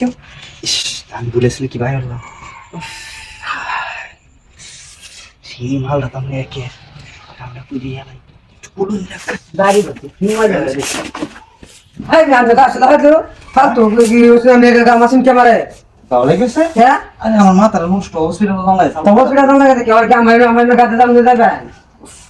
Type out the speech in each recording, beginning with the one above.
কেউ? ইস আমি বলেছিল কি ভাই হলো সেই মালটা তো একে আমরা পুড়িয়ে গেলাই বলুন গাড়ি করতে হিমালয় যাবে এই আমি তো আসলে ফালতু কি হচ্ছে আমি এটা মাসিন ক্যামেরা তাহলে গেছে? হ্যাঁ? আমার মাথার নষ্ট হসপিটাল তো হসপিটাল তো লাগে কি আর কি আমার আমার কাছে দাম দিতে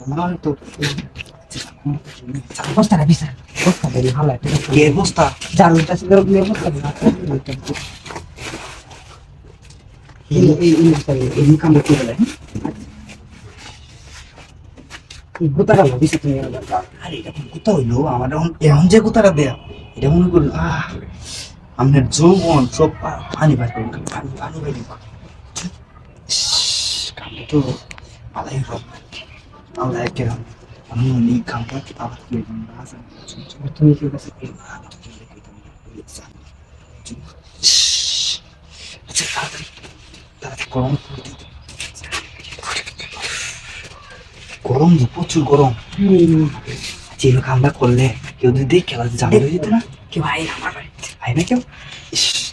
নো আমার তুমি আরে এটা হইল এখন এমন যে কোথাটা দেয়া এটা মনে করুন আহ আপনার যৌবন সব পানি বার করুন পানি পানি তো ভালোই আল্লাহ একে আমি এই কামটা আবার কি তুমি কি কাছে আচ্ছা তাড়াতাড়ি তাড়াতাড়ি গরম গরম যে প্রচুর গরম যে কামটা করলে কেউ যদি দেখে খেলা জানা হয়ে যেত না কি ভাই আমার বাড়িতে ভাই না কেউ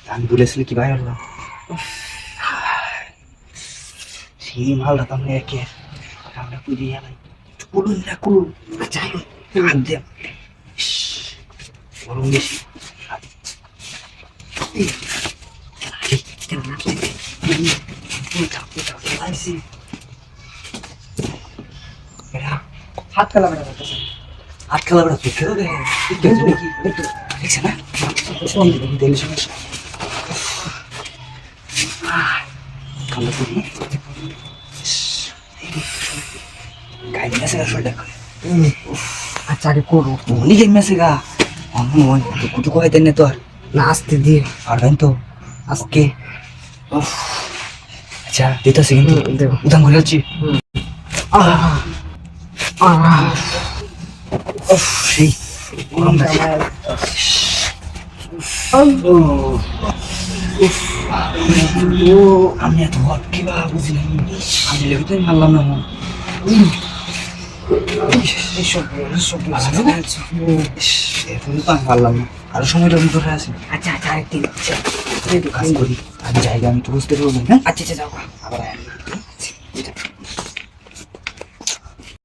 আমি বলেছিল কি ভাই হলো সেই মালটা তো আমরা একে পুড়িয়ে গেলাই বলুন না, করুন। যাই হাত দিয়ে কালা বেড়া হাত খেলা বেড়া তুই খেলো দেখি দেখছে না? গায়ে মেসে গা শরীরটা আচ্ছা আগে করো মনে গায়ে মেসে গা? অন্য মন কুটু কয়ে দেন তো আর। না আসতে দিয়ে। পারবেন তো? আজকে। আচ্ছা দিতেছি কিন্তু। দেবো। উদান করে যাচ্ছি। সেই গরম লাগছে। ও আমি এত হট কি বা বুঝি আমি লেগে মারলাম না। আরও সময়টা আমি ধরে আছি। আচ্ছা আচ্ছা আরেকদিন। কাজ করি। আমি জায়গা আমি তো বুঝতে পারব না আচ্ছা আচ্ছা যাও। আবার।